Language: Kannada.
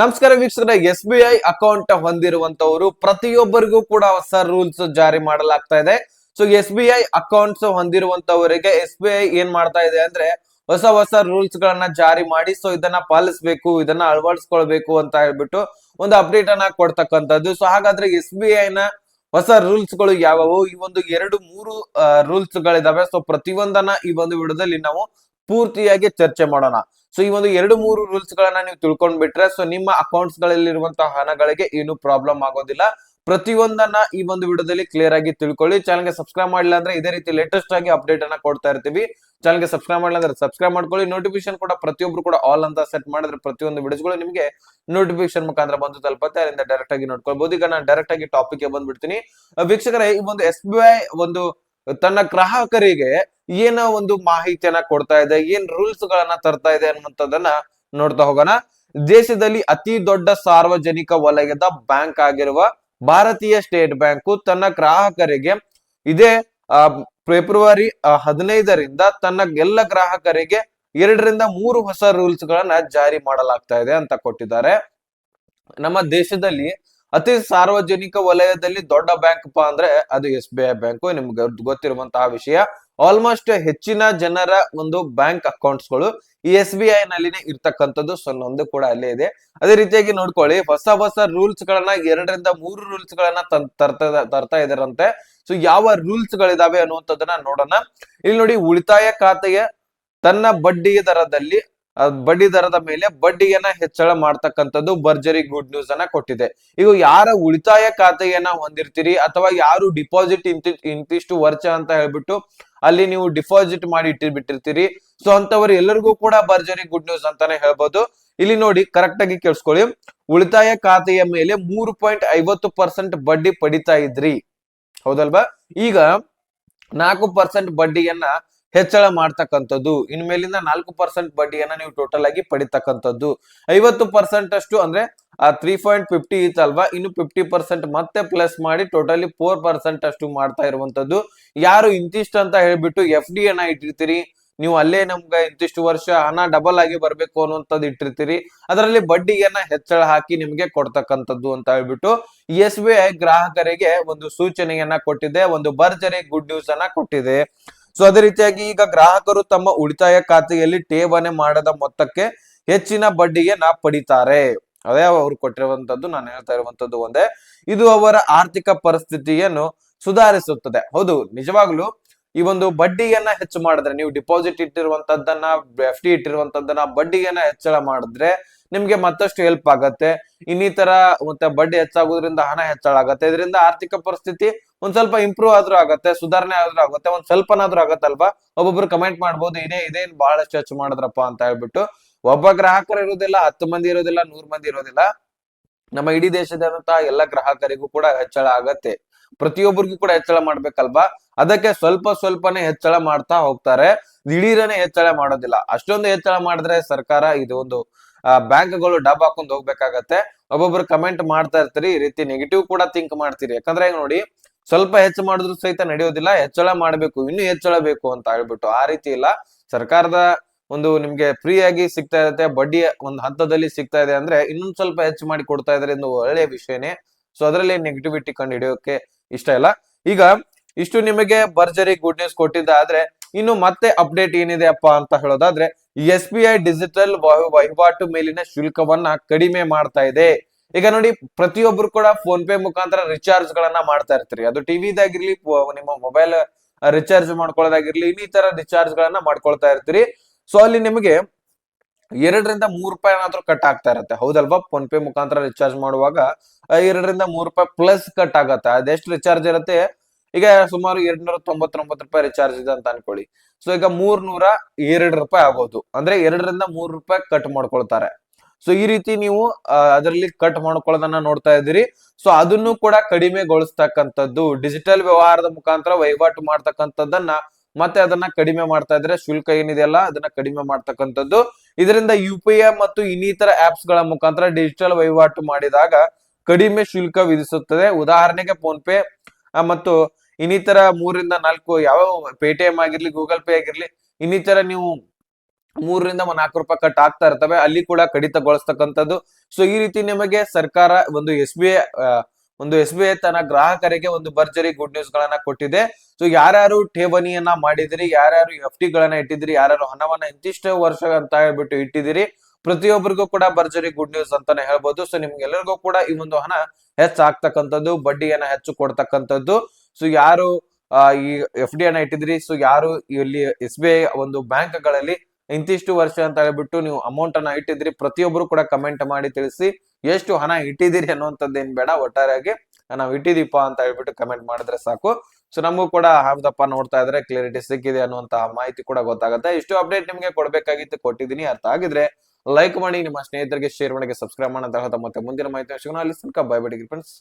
ನಮಸ್ಕಾರ ವೀಕ್ಷಕರ, ಎಸ್ ಬಿ ಐ ಅಕೌಂಟ್ ಹೊಂದಿರುವಂತವರು, ಪ್ರತಿಯೊಬ್ಬರಿಗೂ ಕೂಡ ಹೊಸ ರೂಲ್ಸ್ ಜಾರಿ ಮಾಡಲಾಗ್ತಾ ಇದೆ. So S B I accounts ಹೊಂದಿರುವಂತವರಿಗೆ, S B I ಏನ್ ಮಾಡ್ತಾ ಇದೆ ಅಂದ್ರೆ, ಹೊಸ ಹೊಸ ರೂಲ್ಸ್ ಗಳನ್ನ ಜಾರಿ ಮಾಡಿ ಸೊ ಇದನ್ನ ಪಾಲಿಸಬೇಕು, ಇದನ್ನ ಅಳವಡಿಸ್ಕೊಳ್ಬೇಕು ಅಂತ ಹೇಳ್ಬಿಟ್ಟು ಒಂದು ಅಪ್ಡೇಟ್ ಅನ್ನ ಕೊಡ್ತಕ್ಕಂಥದ್ದು. ಸೊ ಹಾಗಾದ್ರೆ ಎಸ್ ಬಿ ಐ ನ ಹೊಸ ರೂಲ್ಸ್ಗಳು ಯಾವವು? ಈ ಒಂದು ಎರಡು ಮೂರು ರೂಲ್ಸ್ ಗಳಿದಾವೆ. ಸೊ ಪ್ರತಿಯೊಂದನ್ನ ಈ ಒಂದು ವಿಡಿಯೋದಲ್ಲಿ ನಾವು ಪೂರ್ತಿಯಾಗಿ ಚರ್ಚೆ ಮಾಡೋಣ. ಸೊ ಈ ಒಂದು ಎರಡು ಮೂರು ರೂಲ್ಸ್ ಗಳನ್ನ ನೀವು ತಿಳ್ಕೊಂಡ್ ಬಿಟ್ರೆ ಸೊ ನಿಮ್ಮ ಅಕೌಂಟ್ಸ್ ಗಳಲ್ಲಿರುವಂತಹ ಹಣಗಳಿಗೆ ಏನು ಪ್ರಾಬ್ಲಮ್ ಆಗೋದಿಲ್ಲ. ಪ್ರತಿಯೊಂದನ್ನ ಈ ಒಂದು ವಿಡಿಯೋದಲ್ಲಿ ಕ್ಲಿಯರ್ ಆಗಿ ತಿಳ್ಕೊಳ್ಳಿ. ಚಾನಲ್ಗೆ ಸಬ್ಸ್ಕ್ರೈಬ್ ಮಾಡಿಲ್ಲ ಅಂದ್ರೆ ಇದೇ ರೀತಿ ಲೇಟೆಸ್ಟ್ ಆಗಿ ಅಪ್ಡೇಟ್ ಅನ್ನ ಕೊಡ್ತಾ ಇರ್ತೀವಿ. ಚಾನಲ್ಗೆ ಸಬ್ಸ್ಕ್ರೈಬ್ ಮಾಡಿಲ್ಲ ಅಂದ್ರೆ ಸಬ್ಸ್ಕ್ರೈಬ್ ಮಾಡ್ಕೊಳ್ಳಿ. ನೋಟಿಫಿಕೇಶನ್ ಕೂಡ ಪ್ರತಿಯೊಬ್ರು ಕೂಡ ಆಲ್ ಅಂತ ಸೆಟ್ ಮಾಡಿದ್ರೆ ಪ್ರತಿಯೊಂದು ವಿಡಿಯೋಸ್ಗಳು ನಿಮಗೆ ನೋಟಿಫಿಕೇಶನ್ ಮುಖಾಂತರ ಬಂದು ತಲುಪತ್ತೆ. ಅದರಿಂದ ಡೈರೆಕ್ಟ್ ಆಗಿ ನೋಡ್ಕೊಳ್ಬಹುದು ಈಗ ನಾನು ಡೈರೆಕ್ಟ್ ಆಗಿ ಟಾಪಿಕ್ಗೆ ಬಂದ್ಬಿಡ್ತೀನಿ. ವೀಕ್ಷಕರೇ, ಈ ಒಂದು ಎಸ್ ಬಿ ಐ ಒಂದು ತನ್ನ ಗ್ರಾಹಕರಿಗೆ ಏನೋ ಒಂದು ಮಾಹಿತಿಯನ್ನ ಕೊಡ್ತಾ ಇದೆ, ಏನ್ ರೂಲ್ಸ್ ಗಳನ್ನ ತರ್ತಾ ಇದೆ ಅನ್ನುವಂಥದ್ದನ್ನ ನೋಡ್ತಾ ಹೋಗೋಣ. ದೇಶದಲ್ಲಿ ಅತಿ ದೊಡ್ಡ ಸಾರ್ವಜನಿಕ ವಲಯದ ಬ್ಯಾಂಕ್ ಆಗಿರುವ ಭಾರತೀಯ ಸ್ಟೇಟ್ ಬ್ಯಾಂಕು ತನ್ನ ಗ್ರಾಹಕರಿಗೆ ಇದೇ ಫೆಬ್ರವರಿ ಹದಿನೈದರಿಂದ ತನ್ನ ಎಲ್ಲ ಗ್ರಾಹಕರಿಗೆ ಎರಡರಿಂದ ಮೂರು ಹೊಸ ರೂಲ್ಸ್ ಗಳನ್ನ ಜಾರಿ ಮಾಡಲಾಗ್ತಾ ಇದೆ ಅಂತ ಕೊಟ್ಟಿದ್ದಾರೆ. ನಮ್ಮ ದೇಶದಲ್ಲಿ ಅತಿ ಸಾರ್ವಜನಿಕ ವಲಯದಲ್ಲಿ ದೊಡ್ಡ ಬ್ಯಾಂಕ್ ಪಾ ಅಂದ್ರೆ ಅದು ಎಸ್ ಬಿ ಐ ಬ್ಯಾಂಕು. ನಿಮ್ಗೆ ಗೊತ್ತಿರುವಂತಹ ವಿಷಯ. ಆಲ್ಮೋಸ್ಟ್ ಹೆಚ್ಚಿನ ಜನರ ಒಂದು ಬ್ಯಾಂಕ್ ಅಕೌಂಟ್ಸ್ಗಳು ಈ ಎಸ್ ಬಿ ಐ ನಲ್ಲಿನೇ ಇರ್ತಕ್ಕಂಥದ್ದು. ಸೊ ನೊಂದು ಕೂಡ ಅಲ್ಲೇ ಇದೆ. ಅದೇ ರೀತಿಯಾಗಿ ನೋಡ್ಕೊಳ್ಳಿ, ಹೊಸ ಹೊಸ ರೂಲ್ಸ್ ಗಳನ್ನ ಎರಡರಿಂದ ಮೂರು ರೂಲ್ಸ್ ಗಳನ್ನ ತರ್ತಾ ತರ್ತಾ ಇದಾರಂತೆ. ಸೊ ಯಾವ ರೂಲ್ಸ್ ಗಳಿದಾವೆ ಅನ್ನುವಂಥದ್ದನ್ನ ನೋಡೋಣ. ಇಲ್ಲಿ ನೋಡಿ ಉಳಿತಾಯ ಖಾತೆಯ ತನ್ನ ಬಡ್ಡಿ ದರದಲ್ಲಿ ಬಡ್ಡಿ ದರದ ಮೇಲೆ ಬಡ್ಡಿಯನ್ನ ಹೆಚ್ಚಳ ಮಾಡ್ತಕ್ಕಂಥದ್ದು ಭರ್ಜರಿ ಗುಡ್ ನ್ಯೂಸ್ ಅನ್ನ ಕೊಟ್ಟಿದೆ. ಈಗ ಯಾರ ಉಳಿತಾಯ ಖಾತೆಯನ್ನ ಹೊಂದಿರ್ತೀರಿ ಅಥವಾ ಯಾರು ಡಿಪಾಸಿಟ್ ಇಂತಿ, ಇಂತಿಷ್ಟು ವರ್ಷ ಅಂತ ಹೇಳ್ಬಿಟ್ಟು ಅಲ್ಲಿ ನೀವು ಡಿಪಾಸಿಟ್ ಮಾಡಿ ಇಟ್ಟಿರ್ಬಿಟ್ಟಿರ್ತೀರಿ ಸೊ ಅಂತವರು ಎಲ್ಲರಿಗೂ ಕೂಡ ಭರ್ಜರಿ ಗುಡ್ ನ್ಯೂಸ್ ಅಂತಾನೆ ಹೇಳ್ಬೋದು. ಇಲ್ಲಿ ನೋಡಿ ಕರೆಕ್ಟ್ ಆಗಿ ಕೇಳಿಸ್ಕೊಳ್ಳಿ. ಉಳಿತಾಯ ಖಾತೆಯ ಮೇಲೆ ಮೂರು ಪಾಯಿಂಟ್ ಐವತ್ತು ಪರ್ಸೆಂಟ್ ಬಡ್ಡಿ ಪಡಿತಾ ಇದ್ರಿ. ಹೌದಲ್ವಾ? ಈಗ ನಾಲ್ಕು ಪರ್ಸೆಂಟ್ ಬಡ್ಡಿಯನ್ನ ಹೆಚ್ಚಳ ಮಾಡ್ತಕ್ಕಂಥದ್ದು. ಇನ್ ಮೇಲಿಂದ ನಾಲ್ಕು ಪರ್ಸೆಂಟ್ ಬಡ್ಡಿಯನ್ನ ನೀವು ಟೋಟಲ್ ಆಗಿ ಪಡಿತಕ್ಕಂಥದ್ದು. ಐವತ್ತು ಪರ್ಸೆಂಟ್ ಅಷ್ಟು ಅಂದ್ರೆ ಆ ತ್ರೀ ಪಾಯಿಂಟ್ ಫಿಫ್ಟಿ ಇತ್ತಲ್ವಾ? ಇನ್ನು ಫಿಫ್ಟಿ ಪರ್ಸೆಂಟ್ ಮತ್ತೆ ಪ್ಲಸ್ ಮಾಡಿ ಟೋಟಲಿ ಫೋರ್ ಪರ್ಸೆಂಟ್ ಅಷ್ಟು ಮಾಡ್ತಾ ಇರುವಂತದ್ದು ಯಾರು ಇಂತಿಷ್ಟು ಅಂತ ಹೇಳ್ಬಿಟ್ಟು ಎಫ್ ಡಿ ಅನ್ನ ಇಟ್ಟಿರ್ತೀರಿ? ನೀವು ಅಲ್ಲೇ ನಮ್ಗೆ ಇಂತಿಷ್ಟು ವರ್ಷ ಹಣ ಡಬಲ್ ಆಗಿ ಬರ್ಬೇಕು ಅನ್ನುವಂಥದ್ದು ಇಟ್ಟಿರ್ತೀರಿ. ಅದರಲ್ಲಿ ಬಡ್ಡಿಯನ್ನ ಹೆಚ್ಚಳ ಹಾಕಿ ನಿಮ್ಗೆ ಕೊಡ್ತಕ್ಕಂಥದ್ದು ಅಂತ ಹೇಳ್ಬಿಟ್ಟು ಎಸ್ ಬಿ ಐ ಗ್ರಾಹಕರಿಗೆ ಒಂದು ಸೂಚನೆಯನ್ನ ಕೊಟ್ಟಿದೆ, ಒಂದು ಭರ್ಜರಿ ಗುಡ್ ನ್ಯೂಸ್ ಅನ್ನ ಕೊಟ್ಟಿದೆ. ಸೊ ಅದೇ ರೀತಿಯಾಗಿ ಈಗ ಗ್ರಾಹಕರು ತಮ್ಮ ಉಳಿತಾಯ ಖಾತೆಯಲ್ಲಿ ಠೇವಣಿ ಮಾಡದ ಮೊತ್ತಕ್ಕೆ ಹೆಚ್ಚಿನ ಬಡ್ಡಿಗೆ ನಾ ಪಡಿತಾರೆ. ಅದೇ ಅವ್ರು ಕೊಟ್ಟಿರುವಂತದ್ದು ನಾನು ಹೇಳ್ತಾ ಇರುವಂತದ್ದು ಒಂದೇ. ಇದು ಅವರ ಆರ್ಥಿಕ ಪರಿಸ್ಥಿತಿಯನ್ನು ಸುಧಾರಿಸುತ್ತದೆ. ಹೌದು, ನಿಜವಾಗ್ಲು ಈ ಒಂದು ಬಡ್ಡಿಯನ್ನ ಹೆಚ್ಚು ಮಾಡಿದ್ರೆ, ನೀವು ಡಿಪಾಸಿಟ್ ಇಟ್ಟಿರುವಂತದ್ದನ್ನ ಎಫ್ ಡಿ ಇಟ್ಟಿರುವಂತದ್ದನ್ನ ಬಡ್ಡಿಯನ್ನ ಹೆಚ್ಚಳ ಮಾಡಿದ್ರೆ ನಿಮ್ಗೆ ಮತ್ತಷ್ಟು ಹೆಲ್ಪ್ ಆಗತ್ತೆ. ಇನ್ನಿತರ ಮತ್ತೆ ಬಡ್ಡಿ ಹೆಚ್ಚಾಗೋದ್ರಿಂದ ಹಣ ಹೆಚ್ಚಳ ಆಗತ್ತೆ ಇದರಿಂದ ಆರ್ಥಿಕ ಪರಿಸ್ಥಿತಿ ಒಂದ್ ಸ್ವಲ್ಪ ಇಂಪ್ರೂವ್ ಆದ್ರೂ ಆಗತ್ತೆ, ಸುಧಾರಣೆ ಆದ್ರೂ ಆಗುತ್ತೆ, ಒಂದ್ ಸ್ವಲ್ಪನಾದ್ರೂ ಆಗತ್ತಲ್ವಾ? ಒಬ್ಬೊಬ್ರು ಕಮೆಂಟ್ ಮಾಡ್ಬೋದು, ಇದೇ ಇದೇನ್ ಬಹಳಷ್ಟು ಹೆಚ್ಚು ಮಾಡಿದ್ರಪ್ಪ ಅಂತ ಹೇಳ್ಬಿಟ್ಟು, ಒಬ್ಬ ಗ್ರಾಹಕರು ಇರೋದಿಲ್ಲ, ಹತ್ತು ಮಂದಿ ಇರೋದಿಲ್ಲ, ನೂರ್ ಮಂದಿ ಇರೋದಿಲ್ಲ. ನಮ್ಮ ಇಡೀ ದೇಶದಂತಹ ಎಲ್ಲ ಗ್ರಾಹಕರಿಗೂ ಕೂಡ ಹೆಚ್ಚಳ ಆಗತ್ತೆ. ಪ್ರತಿಯೊಬ್ಬರಿಗೂ ಕೂಡ ಹೆಚ್ಚಳ ಮಾಡ್ಬೇಕಲ್ವಾ? ಅದಕ್ಕೆ ಸ್ವಲ್ಪ ಸ್ವಲ್ಪನೇ ಹೆಚ್ಚಳ ಮಾಡ್ತಾ ಹೋಗ್ತಾರೆ. ದಿಢೀರನೆ ಹೆಚ್ಚಳ ಮಾಡೋದಿಲ್ಲ. ಅಷ್ಟೊಂದು ಹೆಚ್ಚಳ ಮಾಡಿದ್ರೆ ಸರ್ಕಾರ ಇದು ಒಂದು ಬ್ಯಾಂಕ್ಗಳು ಡಬ್ ಹಾಕೊಂಡು ಹೋಗ್ಬೇಕಾಗತ್ತೆ. ಒಬ್ಬೊಬ್ರು ಕಮೆಂಟ್ ಮಾಡ್ತಾ ಇರ್ತೀರಿ, ಈ ರೀತಿ ನೆಗೆಟಿವ್ ಕೂಡ ಥಿಂಕ್ ಮಾಡ್ತೀರಿ. ಯಾಕಂದ್ರೆ ನೋಡಿ, ಸ್ವಲ್ಪ ಹೆಚ್ಚು ಮಾಡಿದ್ರು ಸಹಿತ ನಡೆಯೋದಿಲ್ಲ, ಹೆಚ್ಚಳ ಮಾಡ್ಬೇಕು, ಇನ್ನೂ ಹೆಚ್ಚಳ ಬೇಕು ಅಂತ ಹೇಳ್ಬಿಟ್ಟು ಆ ರೀತಿ ಇಲ್ಲ. ಸರ್ಕಾರದ ಒಂದು ನಿಮ್ಗೆ ಫ್ರೀ ಆಗಿ ಸಿಗ್ತಾ ಇರುತ್ತೆ, ಬಡ್ಡಿ ಒಂದು ಹಂತದಲ್ಲಿ ಸಿಗ್ತಾ ಇದೆ ಅಂದ್ರೆ ಇನ್ನೊಂದ್ ಸ್ವಲ್ಪ ಹೆಚ್ಚು ಮಾಡಿ ಕೊಡ್ತಾ ಇದ್ರೆ ಒಳ್ಳೆಯ ವಿಷಯನೇ. ಸೊ ಅದರಲ್ಲಿ ನೆಗೆಟಿವಿಟಿ ಕಂಡು ಹಿಡಿಯೋಕೆ ಇಷ್ಟ ಇಲ್ಲ. ಈಗ ಇಷ್ಟು ನಿಮಗೆ ಭರ್ಜರಿ ಗುಡ್ ನ್ಯೂಸ್ ಕೊಟ್ಟಿದ್ದಾದ್ರೆ ಇನ್ನು ಮತ್ತೆ ಅಪ್ಡೇಟ್ ಏನಿದೆ ಅಪ್ಪ ಅಂತ ಹೇಳೋದಾದ್ರೆ ಎಸ್ ಬಿ ಐ ಡಿಜಿಟಲ್ ವಹಿವಾಟು ಮೇಲಿನ ಶುಲ್ಕವನ್ನ ಕಡಿಮೆ ಮಾಡ್ತಾ ಇದೆ. ಈಗ ನೋಡಿ, ಪ್ರತಿಯೊಬ್ರು ಕೂಡ ಫೋನ್ ಪೇ ಮುಖಾಂತರ ರಿಚಾರ್ಜ್ ಗಳನ್ನ ಮಾಡ್ತಾ ಇರ್ತೀರಿ. ಅದು ಟಿವಿದಾಗಿರ್ಲಿ ನಿಮ್ಮ ಮೊಬೈಲ್ ರಿಚಾರ್ಜ್ ಮಾಡ್ಕೊಳ್ಳೋದಾಗಿರ್ಲಿ, ಇನ್ನಿತರ ರಿಚಾರ್ಜ್ ಗಳನ್ನ ಮಾಡ್ಕೊಳ್ತಾ ಇರ್ತೀರಿ. ಸೊ ಅಲ್ಲಿ ನಿಮಗೆ ಎರಡರಿಂದ ಮೂರು ರೂಪಾಯಿ ಏನಾದ್ರೂ ಕಟ್ ಆಗ್ತಾ ಇರುತ್ತೆ. ಹೌದಲ್ವಾ? ಫೋನ್ ಪೇ ಮುಖಾಂತರ ರಿಚಾರ್ಜ್ ಮಾಡುವಾಗ ಎರಡರಿಂದ ಮೂರು ರೂಪಾಯಿ ಪ್ಲಸ್ ಕಟ್ ಆಗತ್ತೆ. ಅದೆಷ್ಟು ರಿಚಾರ್ಜ್ ಇರುತ್ತೆ? ಈಗ ಸುಮಾರು ಎರಡ್ನೂರ ತೊಂಬತ್ತೊಂಬತ್ತು ರೂಪಾಯಿ ರಿಚಾರ್ಜ್ ಇದೆ ಅಂತ ಅನ್ಕೊಳ್ಳಿ. ಸೊ ಈಗ ಮೂರ್ ನೂರ ಎರಡು ರೂಪಾಯಿ ಆಗೋದು ಅಂದ್ರೆ ಎರಡರಿಂದ ಮೂರ್ ರೂಪಾಯಿ ಕಟ್ ಮಾಡ್ಕೊಳ್ತಾರೆ. ಸೊ ಈ ರೀತಿ ನೀವು ಅದರಲ್ಲಿ ಕಟ್ ಮಾಡ್ಕೊಳ್ಳೋದನ್ನ ನೋಡ್ತಾ ಇದ್ದೀರಿ. ಸೊ ಅದನ್ನು ಕೂಡ ಕಡಿಮೆಗೊಳಿಸ್ತಕ್ಕಂಥದ್ದು ಡಿಜಿಟಲ್ ವ್ಯವಹಾರದ ಮುಖಾಂತರ ವಹಿವಾಟು ಮಾಡ್ತಕ್ಕಂಥದ್ದನ್ನ ಮತ್ತೆ ಅದನ್ನ ಕಡಿಮೆ ಮಾಡ್ತಾ ಇದ್ರೆ ಶುಲ್ಕ ಏನಿದೆಯಲ್ಲ ಅದನ್ನ ಕಡಿಮೆ ಮಾಡ್ತಕ್ಕಂಥದ್ದು. ಇದರಿಂದ ಯು ಪಿ ಐ ಮತ್ತು ಇನ್ನಿತರ ಆಪ್ಸ್ಗಳ ಮುಖಾಂತರ ಡಿಜಿಟಲ್ ವಹಿವಾಟು ಮಾಡಿದಾಗ ಕಡಿಮೆ ಶುಲ್ಕ ವಿಧಿಸುತ್ತದೆ. ಉದಾಹರಣೆಗೆ ಫೋನ್ ಪೇ ಮತ್ತು ಇನ್ನಿತರ ಮೂರಿಂದ ನಾಲ್ಕು ಯಾವ ಪೇಟಿಎಂ ಆಗಿರ್ಲಿ ಗೂಗಲ್ ಪೇ ಆಗಿರ್ಲಿ, ಇನ್ನಿತರ ನೀವು ಮೂರರಿಂದ ನಾಲ್ಕು ರೂಪಾಯಿ ಕಟ್ ಆಗ್ತಾ ಇರ್ತವೆ. ಅಲ್ಲಿ ಕೂಡ ಕಡಿತಗೊಳಿಸ್ತಕ್ಕಂಥದ್ದು. ಸೊ ಈ ರೀತಿ ನಿಮಗೆ ಸರ್ಕಾರ ಒಂದು ಎಸ್ ಬಿ ಐ ಒಂದು ಎಸ್ ಬಿ ಐ ತನ್ನ ಗ್ರಾಹಕರಿಗೆ ಒಂದು ಭರ್ಜರಿ ಗುಡ್ ನ್ಯೂಸ್ ಗಳನ್ನ ಕೊಟ್ಟಿದೆ. ಸೊ ಯಾರ್ಯಾರು ಠೇವಣಿಯನ್ನ ಮಾಡಿದಿರಿ, ಯಾರ್ಯಾರು ಎಫ್ ಟಿ ಗಳನ್ನ ಇಟ್ಟಿದಿರಿ, ಯಾರ್ಯಾರು ಹಣವನ್ನ ಇಂತಿಷ್ಟು ವರ್ಷ ಅಂತ ಹೇಳ್ಬಿಟ್ಟು ಇಟ್ಟಿದಿರಿ ಪ್ರತಿಯೊಬ್ಬರಿಗೂ ಕೂಡ ಭರ್ಜರಿ ಗುಡ್ ನ್ಯೂಸ್ ಅಂತಾನೆ ಹೇಳ್ಬೋದು. ಸೊ ನಿಮ್ಗೆಲ್ಲರಿಗೂ ಕೂಡ ಈ ಒಂದು ಹಣ ಹೆಚ್ಚಾಗ್ತಕ್ಕಂಥದ್ದು, ಬಡ್ಡಿಯನ್ನ ಹೆಚ್ಚು ಕೊಡ್ತಕ್ಕಂಥದ್ದು. ಸೊ ಯಾರು ಈ ಎಫ್ ಡಿ ಅನ್ನ ಇಟ್ಟಿದ್ರಿ? ಸೊ ಯಾರು ಇಲ್ಲಿ ಎಸ್ ಬಿ ಐ ಒಂದು ಬ್ಯಾಂಕ್ಗಳಲ್ಲಿ ಇಂತಿಷ್ಟು ವರ್ಷ ಅಂತ ಹೇಳ್ಬಿಟ್ಟು ನೀವು ಅಮೌಂಟ್ ಅನ್ನ ಇಟ್ಟಿದ್ರಿ? ಪ್ರತಿಯೊಬ್ಬರು ಕೂಡ ಕಮೆಂಟ್ ಮಾಡಿ ತಿಳಿಸಿ ಎಷ್ಟು ಹಣ ಇಟ್ಟಿದ್ದೀರಿ ಅನ್ನುವಂಥದ್ದು ಏನ್ ಬೇಡ, ಒಟ್ಟಾರೆಯಾಗಿ ನಾವು ಇಟ್ಟಿದೀಪ ಅಂತ ಹೇಳ್ಬಿಟ್ಟು ಕಮೆಂಟ್ ಮಾಡಿದ್ರೆ ಸಾಕು. ಸೊ ನಮಗೂ ಕೂಡ ಹೌದಪ್ಪ ನೋಡ್ತಾ ಇದ್ರೆ ಕ್ಲಿಯರಿಟಿ ಸಿಕ್ಕಿದೆ ಅನ್ನುವಂತ ಮಾಹಿತಿ ಕೂಡ ಗೊತ್ತಾಗುತ್ತೆ. ಇಷ್ಟು ಅಪ್ಡೇಟ್ ನಿಮಗೆ ಕೊಡಬೇಕಾಗಿತ್ತು, ಕೊಟ್ಟಿದ್ದೀನಿ, ಅರ್ಥ ಆಗಿದ್ರೆ ಲೈಕ್ ಮಾಡಿ, ನಿಮ್ಮ ಸ್ನೇಹಿತರಿಗೆ ಶೇರ್ ಮಾಡಿ ಸಬ್ಸ್ಕ್ರೈಬ್ ಮಾಡೋದ್ರ ಮತ್ತೆ ಮುಂದಿನ ಮಾಹಿತಿ ಸಿಗೋಣ ಅಲ್ಲಿ ತನಕ ಬೈ ಫ್ರೆಂಡ್ಸ್